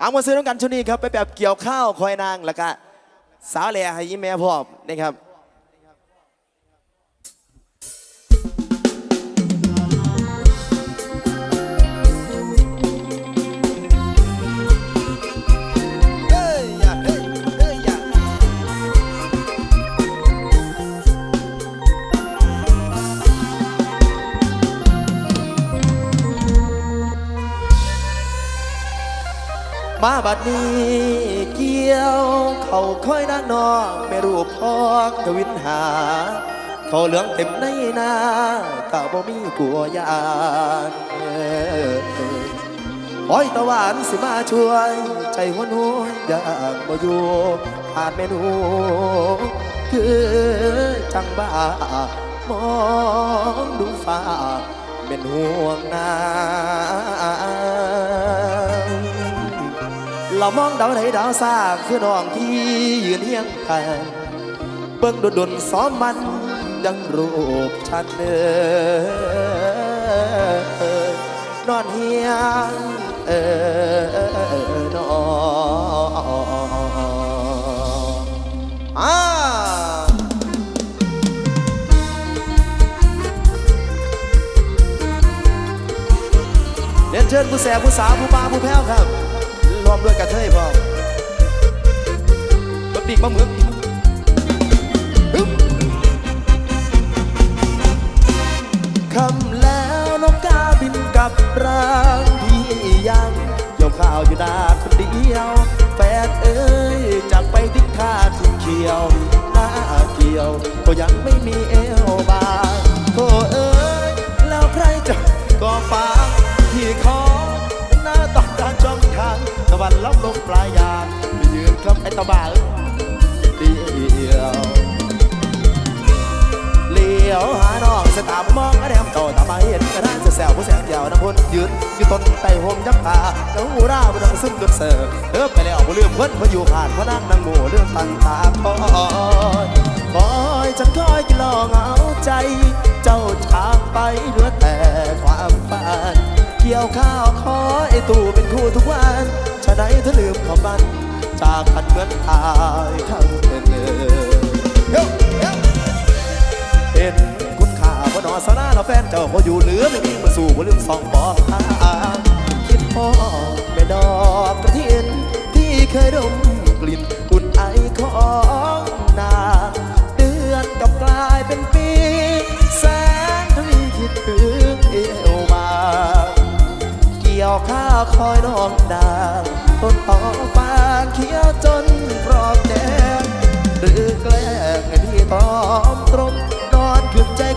เอามาซื้อน้องกันชุดนี้ครับไปแบบเกี่ยวข้าวคอยนางแล้วก็สาวแหล่ให้ยิ้มแม่พ่อนะครับ มาบัดนี้เกี่ยว เขาค่อยนางนองไม่รูปพองทวินหา เขาเหลืองเต็มในหน้ากะบ่มีกลัวยานออโอ้ยตะวันสิมาช่วย ใจหัวหนูอยากบ่อยู่ผ่านเมนู คือจังบ้ามองดูฟ้าเป็นห่วงนา เรามองดาวไหนดาวซาคือน้องที่ยืนเฮียงกันเบิ่งดุดนซ้อมมันยังรูปฉันเออนอนเฮียงเออนอนอ่าเรียนเชิญผู้แสบผู้สาวผู้บ้าผู้แพ้วครับ รถดิกมาหมึกคำแล้วนกกาบินกับร่างพี่ยังเกี่ยวข้าวอยู่นาคนเดียวแฟนเอ้ยจากไปทิ้งท่าทิ้งเขียวหน้าเกี่ยวก็ยังไม่มีเอวบางโธ่เอ้ยแล้วใครจะก็ฟังที่ขอหน้าต้องการช่องทางตะวันรับลมปลายยางไปยืนครับไอ้ตะบ่า ยวเลี้ยวหาน้องสตามมองกระแดมโตตามาเห็นกระด้านเสียวผู้แสงเดียวน้ำพ้นยืนอยู่ต้นไต่หงยักษ์ตาแล้วหูราบดังซึ่งจนเสิร์ฟเดินไปแล้วบ่ลืมเพิ่นมาอยู่ผ่านเพราะนั่งนั่งโง่เรื่องตั้งตาคอยคอยฉันคอยกินลองเอาใจ เจ้าจากไปเหลือแต่ความฝันเกี่ยวข้าวขอไอตู่เป็นคู่ทุกวันชะไหนเธอลืมความมัน จากกันเหมือนตายข้งเดินเห็นคุณค่าว่านอสนาเราแฟนเจ้าพออยู่เหลือไม่มีมาสู่บ่ลืมสองบอกทางคิดพ่อแม่ดอกกระเทียนที่เคยดมกลิ่นอุ่นไอของนาเดือนกับกลายเป็นปีแสงทวีคิดถึงเอวบางเกี่ยวข้าคอยน้องดาง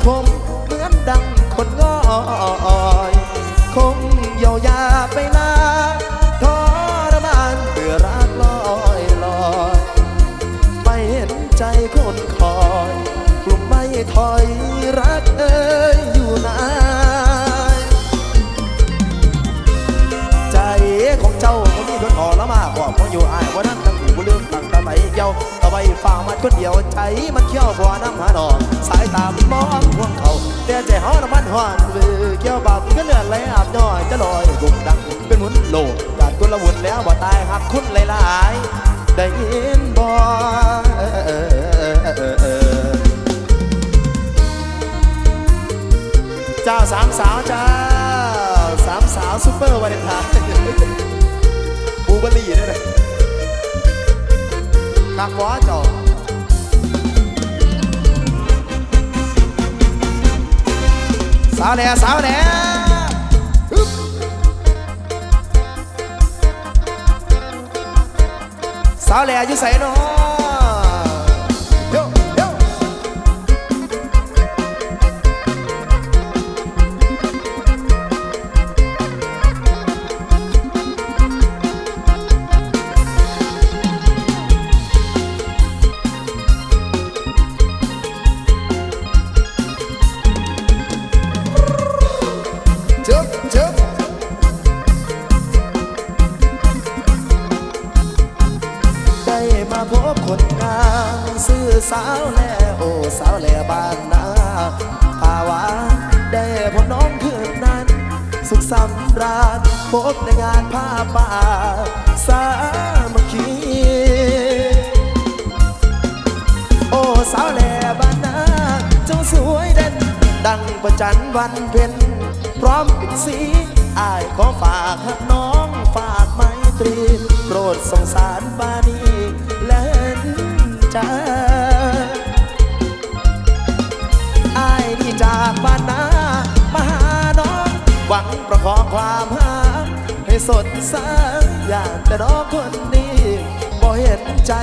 ขึ้นใจคมเหมือนดังคนง้อยคงเยียวยาไปนานทรมานเบื่อรักลอยลอยไม่เห็นใจคนคอยกลุ่มไม่ถอยรักเอ้ยอยู่นานใจของเจ้าคนนี้โดนอ่อนละมากกว่าเพราะอยู่อายว่านั้น ตะไหลเย้าตะไบฝ่ามันคนเดียวใจมันเขี้ยวบ่น้ำหาดอกสายตามองห่วงเขาแต่ใจเฮาน้ำมันหวานเบือเกี่ยวบาปก็เนื้อไหลอาบย่อยจะลอยกุมดังเป็นหมุนโลกการกุละวนแล้วบ่ตายหักคุณหลายๆได้ยินบ่เออเจ้าสามสาวจ้าสามสาวซุปเปอร์วาเลนไทน์บูเบอรี่ด้วยนะ กักวอจอสาวแหล่สาวแหล่ฮึบสาวแหล่อยู่ใส่น ป่าวะได้พบน้องคืนนั้น สุขสำราญพบในงานผ้าป่า สามัคคีโอ้สาวแหล่บ้านนาเจ้าสวยเด่น ดังประจันวันเพ็ญพร้อมปิดสีอายขอฝากหักน้องฝากไมตรีโปรดสงสารบานีและใจ งประคองความหาให้สดใสอยากแต่น้องคนนี้บ่เห็นใจ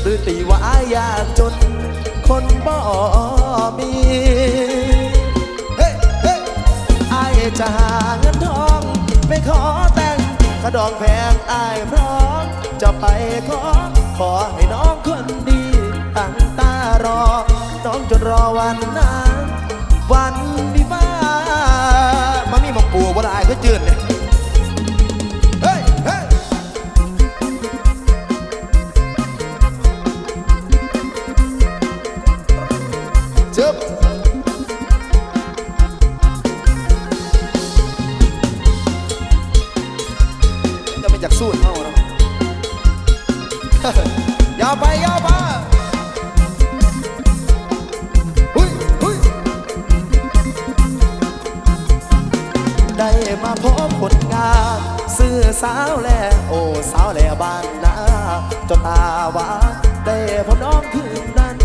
หรือตีว่าอยากจน คนบ่มีเฮ้เฮ้ไอจะหาเงินทองไปขอแต่งกระดองแพงไอพร้อมจะไปขอ ขอให้น้องคนดี ตั้งตารอ น้องจนรอวันนั้น มาพบผลงานซื้อสาวแลโอ้สาวแลบ้านนาจ้าตาวานได้พบน้องคืนนั้น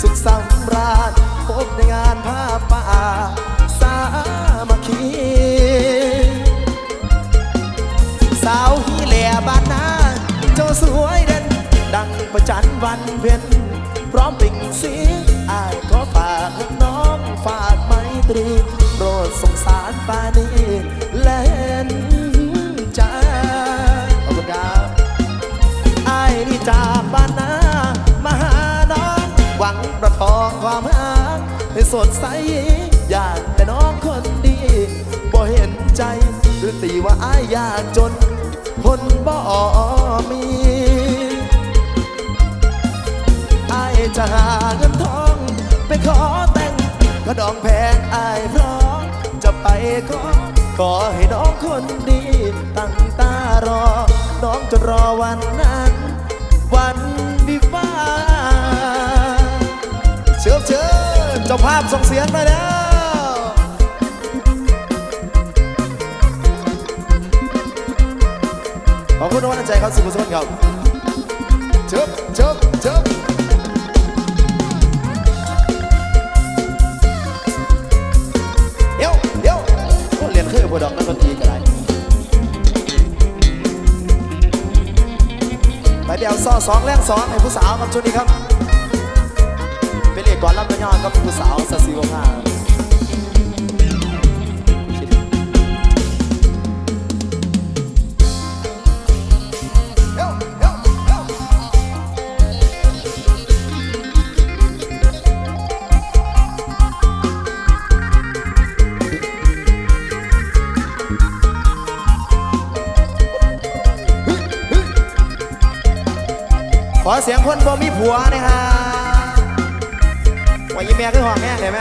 สุขสำราญพบในงานผ้าป่าสามัคคีสาวฮีแหล่บ้านนาเจ้าสวยเด่นดังประจันวันเพ็ญพร้อมปิ่งสีอายขอฝากน้องฝากไมตรีโปรดสงสารปานี และเห็นใจขอบคุณครับอายนี่จากบ้านนามาหาน้อง หวังประคองความรักให้สดใส อยากแต่น้องคนดีบ่เห็นใจ หรือตีว่าอายยากจน คนบ่มีอายจะหาเงินทองไปขอแต่งก็ดองแพงอายพร้อมจะไปขอ ขอให้น้องคนดีตั้งตารอ น้องจะรอวันนั้น วันวิวาเชิญเชิญเจ้าภาพส่งเสียงหน่อยแล้วขอบคุณทุกกำลังใจครับสุขุมสุขครับเจิบ บดอกนักดนตรีก็ได้ไปเดี๋ยวซ้อสองแรงสองให้ผู้สาวครับชุดนี้ครับ เป็นเอกก่อนรับกระยอนครับผู้สาวสศิวภาเเสียงคนบ่มีผัวนะฮะว่ายี่แม่คือหอมแม่เห็นไหม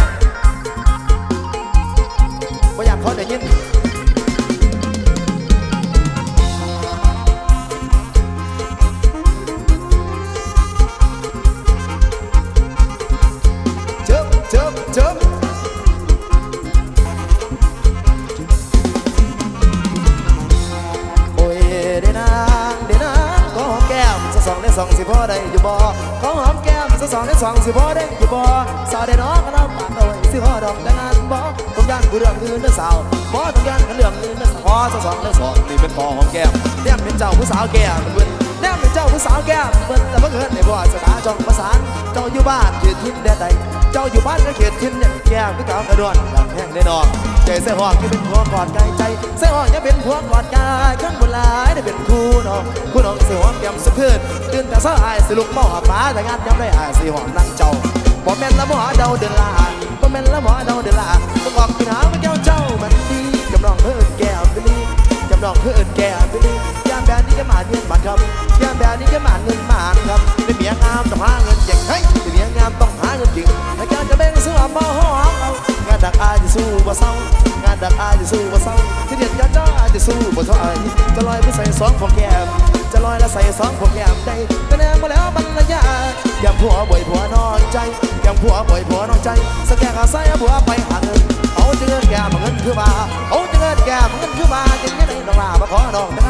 สองได้สองสิพ่อได้อยู่บ่ขอหอมแก้มสักสองได้สองสิพ่อได้อยู่บ่สาวได้น้องก็น้ำปากเอาไว้สิพ่อดอกแต่งงานบ่ต้องย่านกูเรื่องอื่นเด้อสาวบ่ต้องย่านกันเรื่องอื่นเด้อสาวขอสักสองได้สองนี่เป็นพอหอมแก้มแนมเป็นเจ้าผู้สาวแก้มเพิ่นแนมเป็นเจ้าผู้สาวแก้มเพิ่นแต่บ่เกิดในบ่สถาจองประสานเจ้าอยู่บ้านเขตทินแดนใดเจ้าอยู่บ้านก็เขตทินเนี่ยแก้มคือเก่ากระดวนลำแห้งแน่นอน เสียห้องที่เป็นหัวกอดกายใจเสียห้องอย่าเป็นหัวกอดกายข้างบนหลายได้เป็นคู่น้องคู่น้องเสียห้องแก้มสักคืนตื่นแต่เช้าอายสิลุกมาหาฟ้าแต่งานยามได้อายสิห้องนั่งเจ้าบ่แม่นละบ่หาเดาเดินลาบ่แม่นละบ่หาเดาเดินลาต้องออกไปหาว่าแก้วเจ้ามันดีกับน้องเพิ่อนแก้วไปลีกับน้องเพิ่อนแก้วไปลียามแบบนี้ก็มาเงินมันครับยามแบบนี้ก็มาเงินมานครับเป็นเมียงามต้องหาเงินเก่งเฮ้ยเป็นเมียงามต้องหาเงินจริงถ้าการจะแบ่งซื้อมาหอมเอางานดักอายจะสู้บ่เศร้า ดักอายจะสู้บ่เศร้าที่เด็ดยาจ้าอายจะสู้บ่ท่าอายจะลอยไปใส่สองของแก้มจะลอยแล้วใส่สองของแก้มได้แต่แน่มาแล้วบรรยายยังผัวบ่อยผัวนอนใจยังผัวบ่อยผัวนอนใจสแกนขาซ้ายผัวไปหาเงินเอาเจะเงินแก่มาเงินคือมาเอาจะเงินแก่มาเงินคือมาจึงจะได้ดอกลามาขอดอกนะ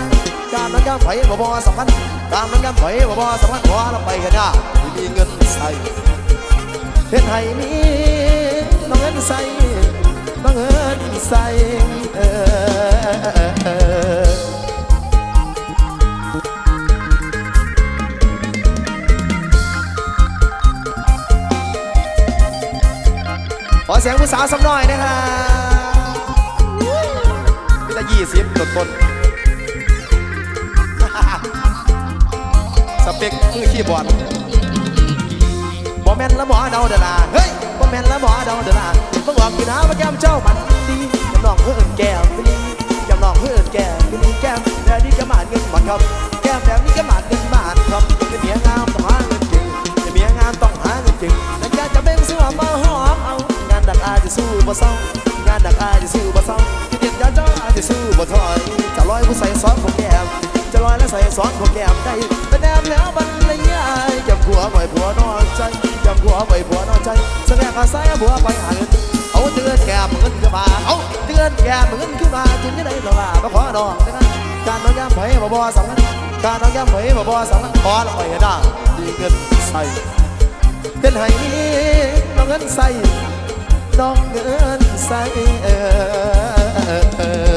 การนั้นย้ำไผ่บ่บ่สำคัญการนั้นย้ำไผ่บ่บ่สำคัญขอเราไปกันนะที่มีเงินใส่เฮ็ดให้มีน้องเงินใส่ น้องเงินใส่เออขอเสียงผู้สาวสักหน่อยนะครับมีแต่ยี่สิบต้นต้นสเปคคือคีย์บอร์ดบอแมนละหมอเดาเดอลาเฮ้ยบอแมนละหมอเดาเดอลา เพิ่งบอกคือน้าว่าแก้มเจ้ามันดีจำลองเพื่อนแก้มดีจำลองเพื่อนแก้มดีแก้มแบบนี้ก็หมานเงินหมานครับ แก้มแบบนี้ก็หมานเงินหมานครับเป็นเมียงามต้องหาเงินจริงเป็นเมียงามต้องหาเงินจริงแต่อยากจะเป็นซื้อมาหอมเอางานดักอาจะสู้บ่เศร้างานดักอาจะสู้บ่เศร้าที่เด็ดยาเจ้าอาจะสู้บ่ถอยจะลอยผู้ใส่ซ้อนของแก้มจะลอยและใส่ซ้อนของแก้มได้แต่แนมแล้วบรรยายจำผัวไว้ผัวนอนใจจำผัวไว้ผัวนอนใจแสดงอาศัยผัวไปหาเงิน เอาเตือนแก่เหมือนขึ้นมาเอาเตือนแก่เหมือนขึ้นมาจึงจะได้หรือกลาบ่ขอดอกนะการน้องย่ำไผ่บ่บ่สองการน้องย่ำไผ่บ่บ่สองขอเราไปได้ดีเงินใส่เงินให้น้องเงินใส่น้องเงินใส่เออ